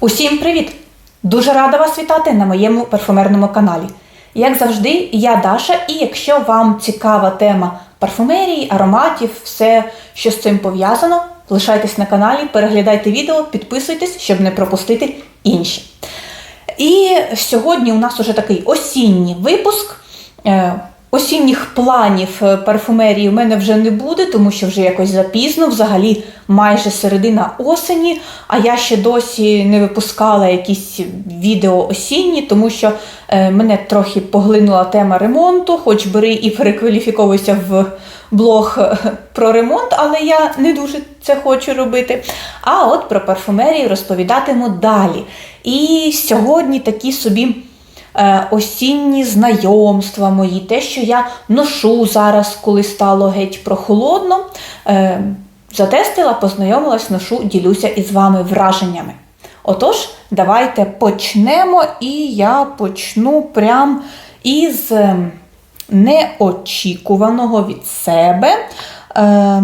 Усім привіт! Дуже рада вас вітати на моєму парфумерному каналі. Як завжди, я Даша, і якщо вам цікава тема парфумерії, ароматів, все, що з цим пов'язано, лишайтесь на каналі, переглядайте відео, підписуйтесь, щоб не пропустити інші. І сьогодні у нас уже такий осінній випуск. Осінніх планів е, парфумерії у мене вже не буде, тому що вже якось запізно, взагалі майже середина осені, а я ще досі не випускала якісь відео осінні, тому що е, мене трохи поглинула тема ремонту, хоч бери і перекваліфіковуйся в блог е, про ремонт, але я не дуже це хочу робити. А от про парфумерію розповідатиму далі. І сьогодні такі собі осінні знайомства мої, те, що я ношу зараз, коли стало геть прохолодно. Е, затестила, познайомилась, ношу, ділюся із вами враженнями. Отож, давайте почнемо, і я почну прям із е, неочікуваного від себе. Е,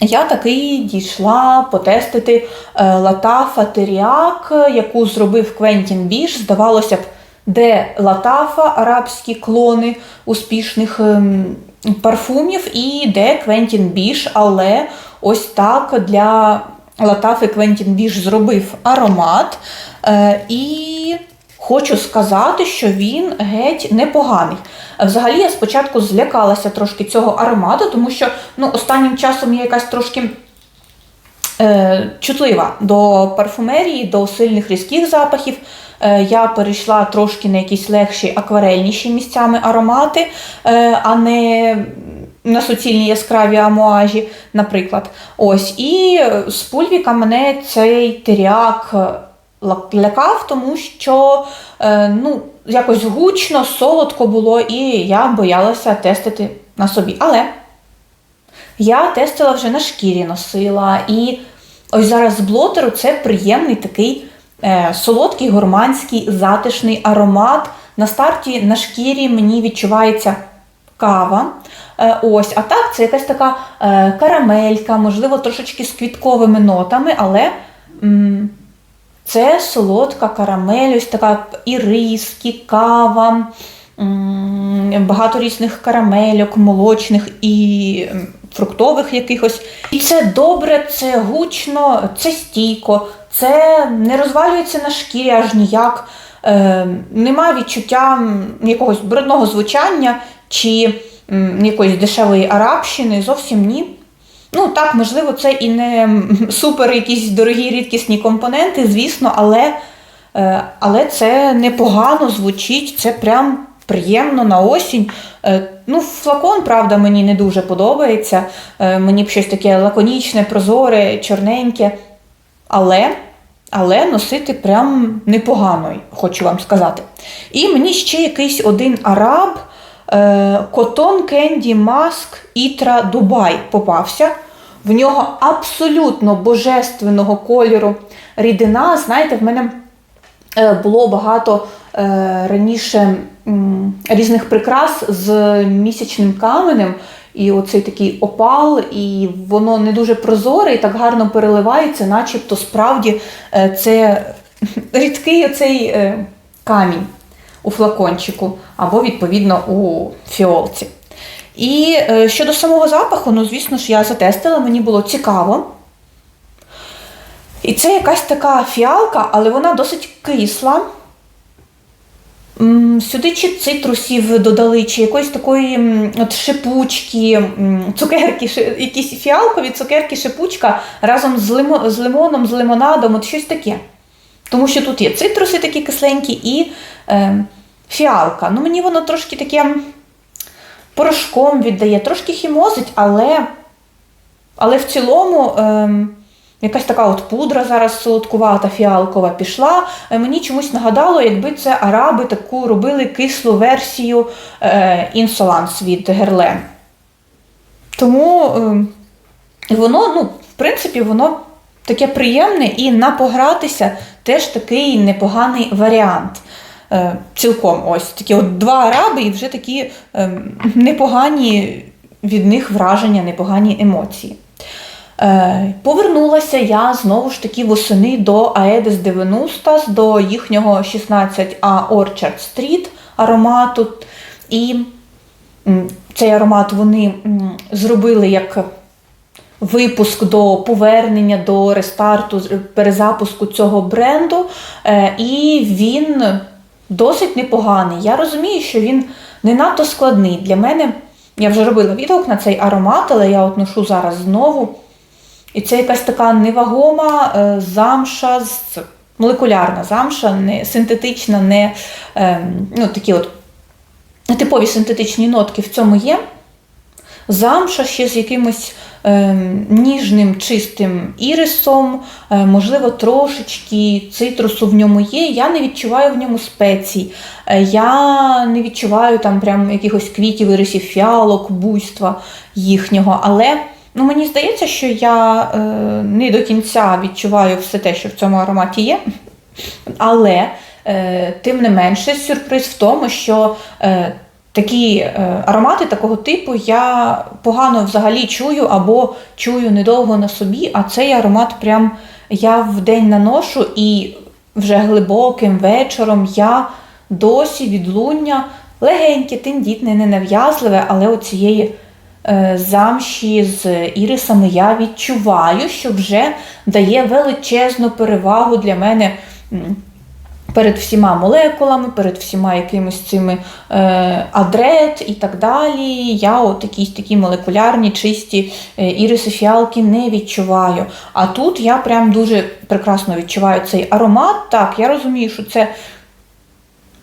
я таки дійшла потестити е, Латафа Теріак, яку зробив Квентін Біш. Здавалося б, де Латафа, арабські клони успішних ем, парфумів, і де Квентін Біш, але ось так для Латафи Квентін Біш зробив аромат. Е, І хочу сказати, що він геть непоганий. Взагалі, я спочатку злякалася трошки цього аромату, тому що ну, останнім часом я якась трошки е, чутлива до парфумерії, до сильних різких запахів. Е, я перейшла трошки на якісь легші акварельніші місцями аромати, е, а не на суцільні яскраві амуажі, наприклад. Ось. І з пульвіка мене цей теріак лякав, тому що е, ну, якось гучно, солодко було, і я боялася тестити на собі. Але я тестила вже на шкірі носила. І ось зараз з блотеру це приємний такий е, солодкий, гурманський, затишний аромат. На старті на шкірі мені відчувається кава. Е, ось, А так, це якась така е, карамелька, можливо, трошечки з квітковими нотами, але. Це солодка карамель, ось така і кава, багато різних карамельок, молочних і фруктових якихось. І це добре, це гучно, це стійко, це не розвалюється на шкірі аж ніяк. Е, Нема відчуття якогось брудного звучання чи якоїсь дешевої арабщини. Зовсім ні. Ну так, можливо, це і не супер якісь дорогі рідкісні компоненти, звісно, але е, але це непогано звучить, це прям приємно на осінь. Е, ну, Флакон, правда, мені не дуже подобається. Е, мені б щось таке лаконічне, прозоре, чорненьке. Але але носити прям непогано, хочу вам сказати. І мені ще якийсь один араб. Котон Кенді Маск Ітра Дубай попався. В нього абсолютно божественного кольору рідина. Знаєте, в мене е, було багато е, раніше різних прикрас з місячним каменем. І оцей такий опал, і воно не дуже прозоре і так гарно переливається, начебто справді е, це рідкий оцей камінь у флакончику, або, відповідно, у фіолці. І е, щодо самого запаху, ну, звісно ж, я затестила, мені було цікаво. І це якась така фіалка, але вона досить кисла. Сюди чи цитрусів додали, чи якоїсь такої от шипучки, цукерки, якісь фіалкові цукерки, шипучка разом з лимо, з лимоном, з лимонадом, от щось таке. Тому що тут є цитруси такі кисленькі і е, фіалка. Ну, Мені воно трошки таке порошком віддає, трошки хімозить, але але в цілому ем, якась така от пудра зараз солодкувата, фіалкова пішла. Е, мені чомусь нагадало, якби це араби таку робили кислу версію е, інсоланс від Герлен. Тому е, воно, ну, в принципі, воно таке приємне і на погратися теж такий непоганий варіант. Е, цілком ось такі от два араби, і вже такі ем, непогані від них враження, непогані емоції. Е, Повернулася я знову ж таки восени до Aedes 90 до їхнього 16А Orchard Street аромату. І цей аромат вони зробили як випуск до повернення, до рестарту, перезапуску цього бренду. Е, І він досить непоганий. Я розумію, що він не надто складний. Для мене я вже робила відгук на цей аромат, але я от ношу зараз знову. І це якась така невагома е, замша, молекулярна замша, не синтетична, не ем, ну, такі от типові синтетичні нотки в цьому є. Замша ще з якимось ем, ніжним, чистим ірисом, е, можливо, трошечки цитрусу в ньому є. Я не відчуваю в ньому спецій. Е, я не відчуваю там прям якихось квітів, ірисів, фіалок, буйства їхнього. Але ну, мені здається, що я е, не до кінця відчуваю все те, що в цьому ароматі є. Але е, тим не менше, сюрприз в тому, що е, такі е, аромати такого типу я погано взагалі чую або чую недовго на собі, а цей аромат прям я в день наношу і вже глибоким вечором я досі відлуння легеньке, тендітне, ненав'язливе, але оцієї замші з ірисами я відчуваю, що вже дає величезну перевагу для мене. Перед всіма молекулами, перед всіма якимись цими е, адрет і так далі. Я от якісь такі молекулярні, чисті е, іриси фіалки не відчуваю. А тут я прям дуже прекрасно відчуваю цей аромат. Так, я розумію, що це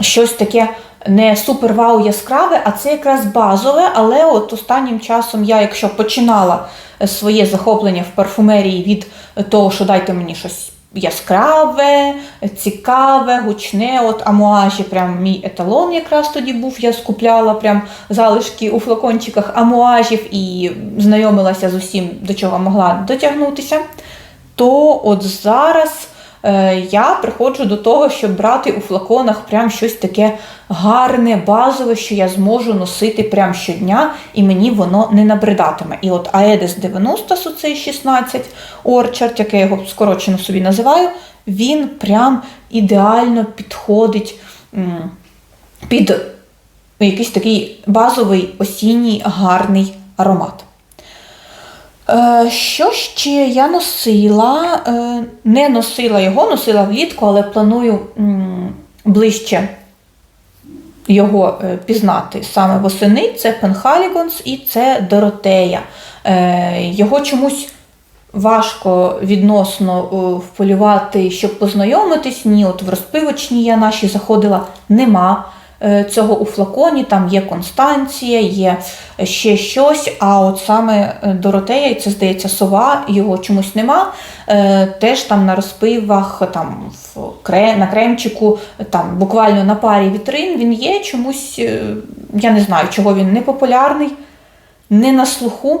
щось таке не супер вау яскраве, а це якраз базове. Але от останнім часом я, якщо починала е, своє захоплення в парфумерії від того, що дайте мені щось яскраве, цікаве, гучне. От амуажі, прям мій еталон якраз тоді був. Я скупляла прям залишки у флакончиках амуажів і знайомилася з усім, до чого могла дотягнутися. То от зараз я приходжу до того, щоб брати у флаконах прям щось таке гарне, базове, що я зможу носити прям щодня, і мені воно не набридатиме. І от Aedes 90 цей 16 Orchard, як я його скорочено собі називаю, він прям ідеально підходить під якийсь такий базовий осінній гарний аромат. Е, Що ще я носила? Е, Не носила його, носила влітку, але планую ближче його е, пізнати саме восени. Це Пенхалігонс і це Доротея. Його чомусь важко відносно вполювати, щоб познайомитись. Ні, от в розпивочні я наші заходила, нема цього у флаконі, там є Констанція, є ще щось. А от саме е, Доротея, і це здається сова, його чомусь нема. Е, Теж там на розпивах, там на кремчику, там буквально на парі вітрин він є чомусь, е, я не знаю, чого він не популярний, не на слуху.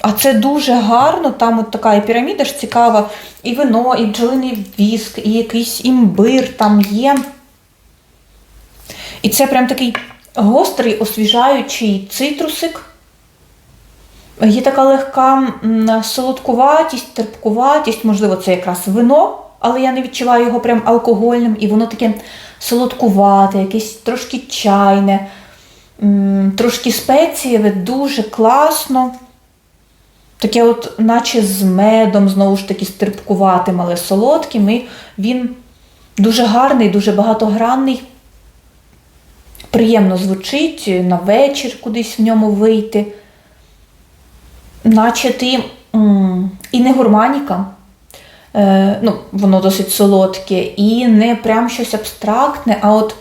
А це дуже гарно, там от така і піраміда ж цікава, і вино, і бджолиний віск, і якийсь імбир там є. І це прям такий гострий, освіжаючий цитрусик. Є така легка солодкуватість, терпкуватість, можливо, це якраз вино, але я не відчуваю його прям алкогольним, і воно таке солодкувате, якесь трошки чайне, трошки спецієве, дуже класно. Таке, от, наче з медом, знову ж таки, з терпкуватим, але солодким. І він дуже гарний, дуже багатогранний. Приємно звучить на вечір кудись в ньому вийти. Наче ти і не гурманіка, е, ну, воно досить солодке, і не прям щось абстрактне, а от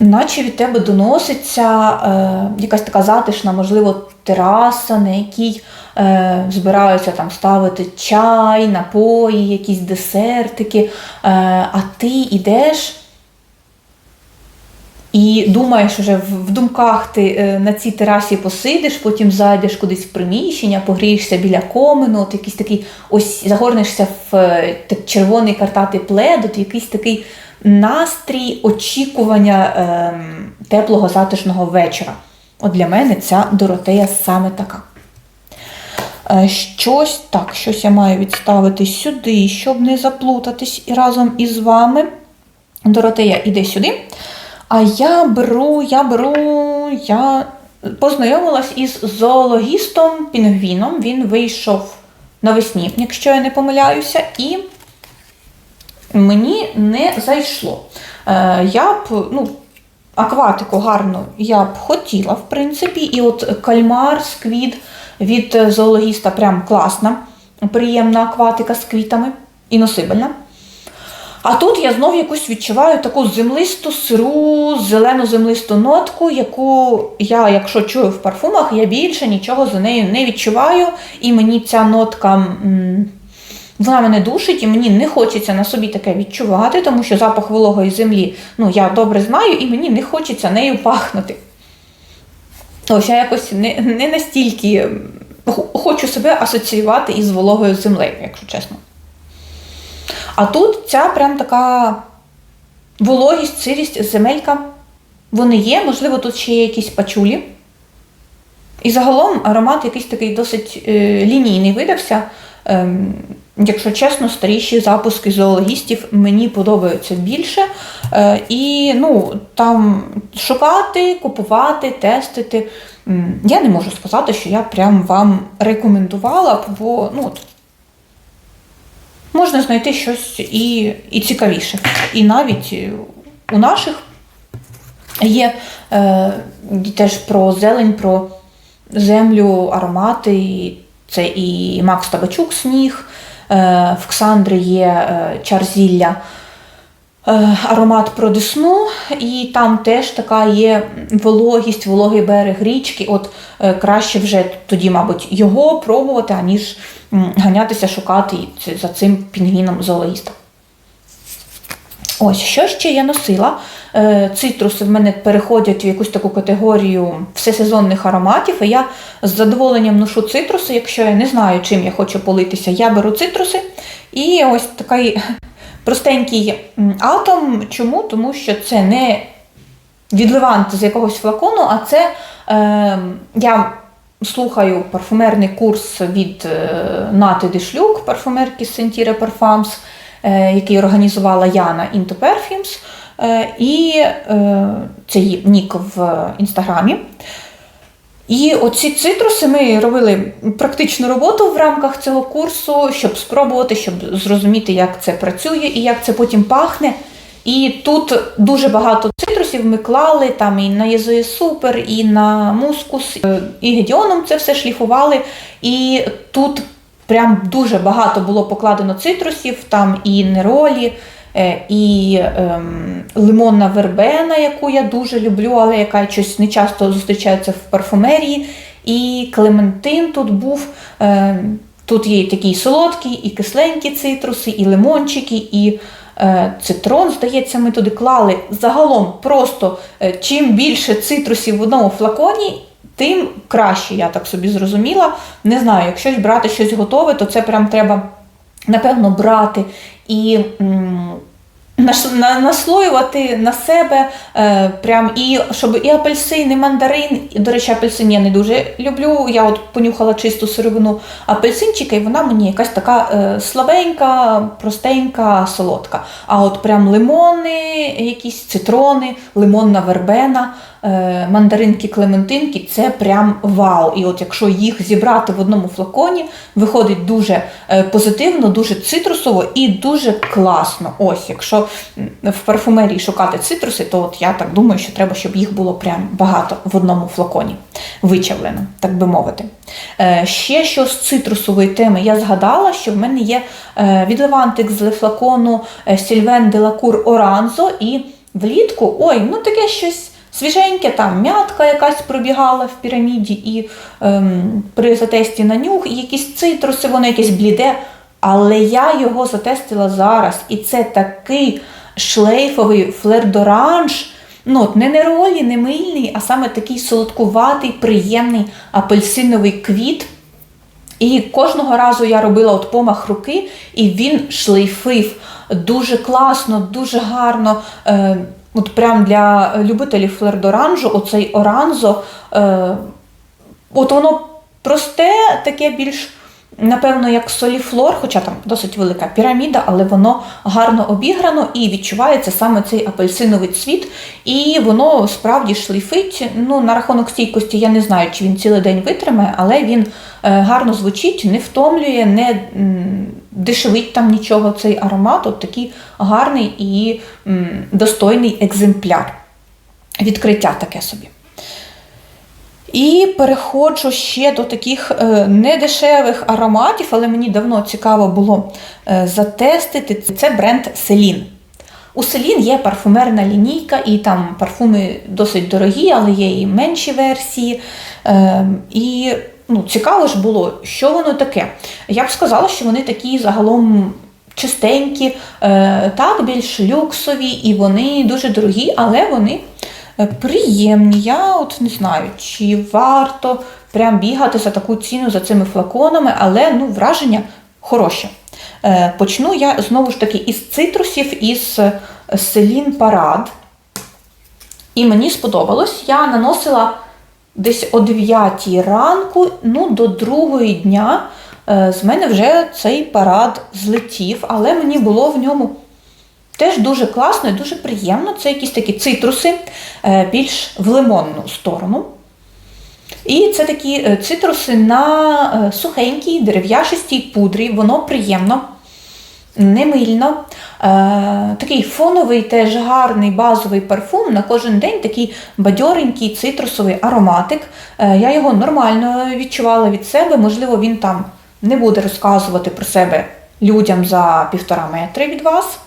наче від тебе доноситься е, якась така затишна, можливо, тераса, на якій е, збираються там ставити чай, напої, якісь десертики, е, а ти йдеш. І думаєш, вже в, думках ти е, на цій терасі посидиш, потім зайдеш кудись в приміщення, погрієшся біля комину, от якийсь такий ось загорнешся в е, так, червоний картатий плед, от якийсь такий настрій очікування е, теплого затишного вечора. От для мене ця Доротея саме така. Е, Щось так, щось я маю відставити сюди, щоб не заплутатись і разом із вами. Доротея, іди сюди. А я беру, я беру, я познайомилась із зоологістом Пінгвіном. Він вийшов навесні, якщо я не помиляюся, і мені не зайшло. Е, я б, ну, акватику гарну я б хотіла, в принципі, і от кальмар, сквід від зоологіста прям класна, приємна акватика з квітами і носибельна. А тут я знов якусь відчуваю таку землисту, сиру, зелену землисту нотку, яку я, якщо чую в парфумах, я більше нічого за нею не відчуваю. І мені ця нотка вона мене душить, і мені не хочеться на собі таке відчувати, тому що запах вологої землі ну, я добре знаю, і мені не хочеться нею пахнути. Ось я якось не, не настільки хочу себе асоціювати із вологою землею, якщо чесно. А тут ця прям така вологість, сирість, земелька. Вони є, можливо, тут ще є якісь пачулі. І загалом аромат якийсь такий досить е, лінійний видався. Ем, якщо чесно, старіші запуски зоологістів мені подобаються більше. Е, і ну, там шукати, купувати, тестити. Я не можу сказати, що я прям вам рекомендувала, бо ну, можна знайти щось і, і цікавіше. І навіть у наших є е, теж про зелень, про землю, аромати. Це і Макс Табачук сніг, е, в Ксандри є е, чарзілля. Е, Аромат про десну, і там теж така є вологість, вологий берег річки. От е, краще вже тоді, мабуть, його пробувати, аніж ганятися, шукати за цим пінгвіном зоологіста. Ось, що ще я носила? Е, Цитруси в мене переходять в якусь таку категорію всесезонних ароматів, і я з задоволенням ношу цитруси. Якщо я не знаю, чим я хочу политися, я беру цитруси. І ось такий простенький атом. Чому? Тому що це не відливант з якогось флакону, а це е, я слухаю парфумерний курс від е, Нати Дешлюк, парфумерки з Sentire Parfums, е, який організувала Яна Into Perfumes. Е, і е, це її нік в інстаграмі. І оці цитруси ми робили практичну роботу в рамках цього курсу, щоб спробувати, щоб зрозуміти, як це працює і як це потім пахне. І тут дуже багато цитрусів ми клали там і на Єзує Супер, і на мускус, і гедіоном це все шліфували. І тут прям дуже багато було покладено цитрусів, там і неролі, і ем, лимонна вербена, яку я дуже люблю, але яка щось не часто зустрічається в парфумерії. І клементин тут був. ем, Тут є і такі солодкі, і кисленькі цитруси, і лимончики, і е, цитрон, здається, ми туди клали. Загалом просто е, чим більше цитрусів в одному флаконі, тим краще, я так собі зрозуміла. Не знаю, якщо брати щось готове, то це прям треба, напевно, брати і. Наслоювати на себе е, прям і щоб і апельсин, і мандарин. До речі, апельсин я не дуже люблю. Я от понюхала чисту сировину апельсинчика, і вона мені якась така е, слабенька, простенька, солодка. А от прям лимони, якісь цитрони, лимонна вербена, е, мандаринки, клементинки це прям вау. І от якщо їх зібрати в одному флаконі, виходить дуже е, позитивно, дуже цитрусово і дуже класно. Ось, якщо в парфумерії шукати цитруси, то от я так думаю, що треба, щоб їх було прям багато в одному флаконі, вичавлено, так би мовити. Е, Ще що з цитрусової теми я згадала, що в мене є е, відливантик з флакону Сільвен Делакур Оранзо, і влітку, ой, ну таке щось. Свіженьке, там м'ятка якась пробігала в піраміді, і ем, при затесті на нюх, і якісь цитруси, воно якесь бліде. Але я його затестила зараз, і це такий шлейфовий флер-доранж. Ну, от не неролі, не мильний, а саме такий солодкуватий, приємний апельсиновий квіт. І кожного разу я робила от помах руки, і він шлейфив дуже класно, дуже гарно. Е, от прям для любителів флердоранжу, оцей оранзо, е, от воно просте, таке більш напевно, як соліфлор, хоча там досить велика піраміда, але воно гарно обіграно і відчувається саме цей апельсиновий цвіт, і воно справді шлейфить. Ну, на рахунок стійкості я не знаю, чи він цілий день витримає, але він е, гарно звучить, не втомлює, не дешевить там нічого цей аромат. От такий гарний і достойний екземпляр. Відкриття таке собі. І переходжу ще до таких е, недешевих ароматів, але мені давно цікаво було е, затестити. Це бренд Селін. У Селін є парфумерна лінійка, і там парфуми досить дорогі, але є і менші версії. Е, І ну, цікаво ж було, що воно таке. Я б сказала, що вони такі загалом чистенькі, так, більш люксові, і вони дуже дорогі, але вони приємні. Я от не знаю, чи варто прям бігати за таку ціну за цими флаконами, але ну, враження хороше. Е, Почну я знову ж таки із цитрусів, із е, Селін Парад. І мені сподобалось, я наносила десь о 9 ранку, ну, до другої дня е, з мене вже цей парад злетів, але мені було в ньому теж дуже класно і дуже приємно. Це якісь такі цитруси, е, більш в лимонну сторону. І це такі е, цитруси на е, сухенькій дерев'яшистій пудрі, воно приємно, не мильно. Е, такий фоновий, теж гарний базовий парфум на кожен день, такий бадьоренький цитрусовий ароматик. Я його нормально відчувала від себе. Можливо, він там не буде розказувати про себе людям за півтора метри від вас.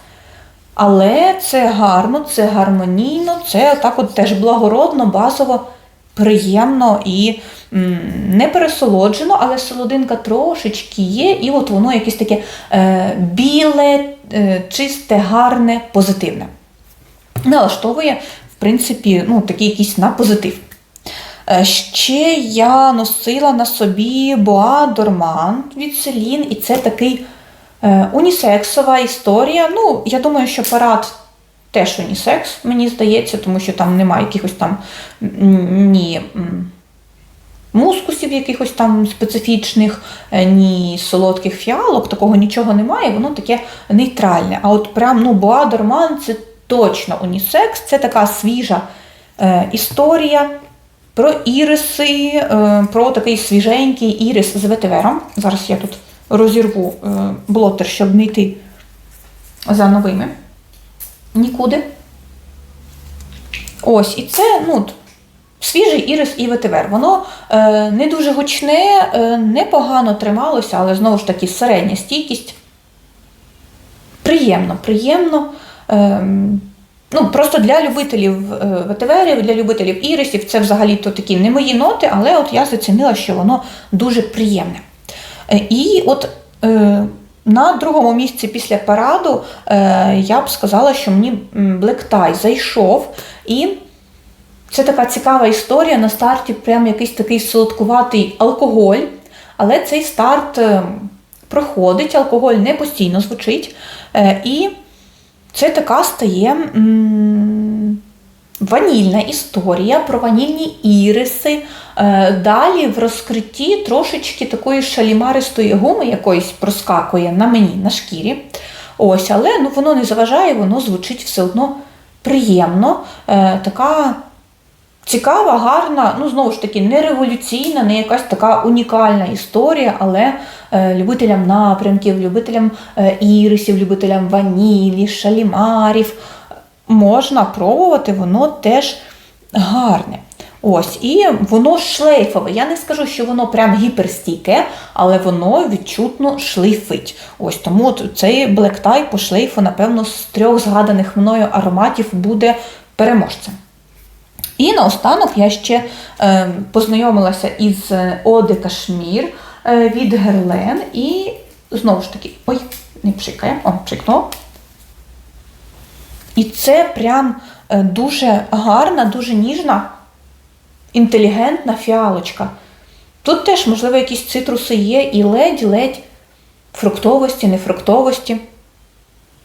Але це гарно, це гармонійно, це так от теж благородно, базово, приємно і м, не пересолоджено, але солодинка трошечки є, і от воно якесь таке е, біле, е, чисте, гарне, позитивне. Налаштовує, в принципі, ну, такий якийсь на позитив. Е, Ще я носила на собі Боа Дорман від Селін, і це такий унісексова історія. Ну, я думаю, що парад теж унісекс, мені здається, тому що там немає якихось там ні мускусів якихось там специфічних, е, ні солодких фіалок, такого нічого немає, воно таке нейтральне. А от прям ну, Боа Дорман це точно унісекс, це така свіжа е, історія. Про іриси, е, про такий свіженький ірис з ветивером. Зараз я тут розірву е, блотер, щоб не йти за новими. Нікуди. Ось, і це ну, свіжий ірис і ветивер. Воно е, не дуже гучне, е, непогано трималося, але знову ж таки середня стійкість. Приємно, приємно. Е, Ну, просто для любителів е, ветиверів, для любителів ірисів, це взагалі то такі не мої ноти, але от я зацінила, що воно дуже приємне. Е, І от е, на другому місці після параду е, я б сказала, що мені Black Tie зайшов. І це така цікава історія. На старті прям якийсь такий солодкуватий алкоголь, але цей старт проходить, алкоголь не постійно звучить. І це така стає ванільна історія про ванільні іриси. Е, Далі в розкритті трошечки такої шалімаристої гуми якоїсь проскакує на мені, на шкірі. Ось, але ну, воно не заважає, воно звучить все одно приємно. Е, Така цікава, гарна, ну знову ж таки, не революційна, не якась така унікальна історія, але е, любителям напрямків, любителям ірисів, любителям ванілі, шалімарів можна пробувати, воно теж гарне. Ось, і воно шлейфове. Я не скажу, що воно прям гіперстійке, але воно відчутно шлейфить. Ось тому от цей Tie по шлейфу, напевно, з трьох згаданих мною ароматів буде переможцем. І наостанок я ще е, познайомилася із Оде Кашмір е, від Герлен. І знову ж таки, ой, не пшикає, о, пшикнуло. І це прям е, дуже гарна, дуже ніжна, інтелігентна фіалочка. Тут теж, можливо, якісь цитруси є і ледь-ледь фруктовості, нефруктовості.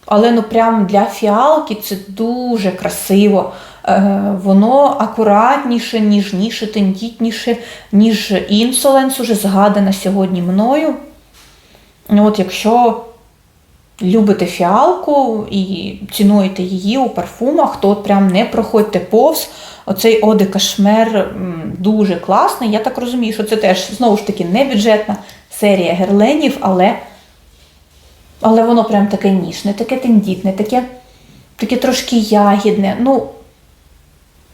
Але ну прям для фіалки це дуже красиво. Е, Воно акуратніше, ніжніше, тендітніше, ніж інсоленс, уже згадана сьогодні мною. Ну, От якщо любите фіалку і цінуєте її у парфумах, то от прям не проходьте повз. Оцей Оде Кашмер дуже класний. Я так розумію, що це теж знову ж таки не бюджетна серія герленів, але, але воно прям таке ніжне, таке тендітне, таке, таке трошки ягідне. Ну,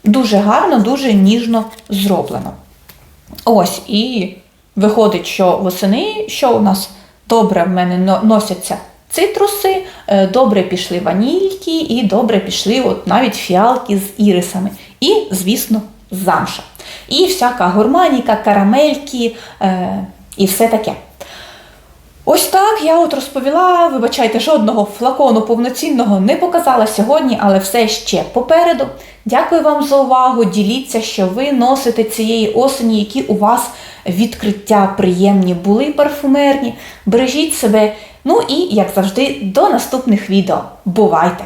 дуже гарно, дуже ніжно зроблено. Ось, і виходить, що восени, що у нас добре в мене носяться цитруси, е, добре пішли ванільки і добре пішли от навіть фіалки з ірисами. І, звісно, замша. І всяка гурманіка, карамельки е, і все таке. Ось так я от розповіла. Вибачайте, жодного флакону повноцінного не показала сьогодні, але все ще попереду. Дякую вам за увагу. Діліться, що ви носите цієї осені, які у вас відкриття приємні були парфумерні. Бережіть себе. Ну і, як завжди, до наступних відео. Бувайте!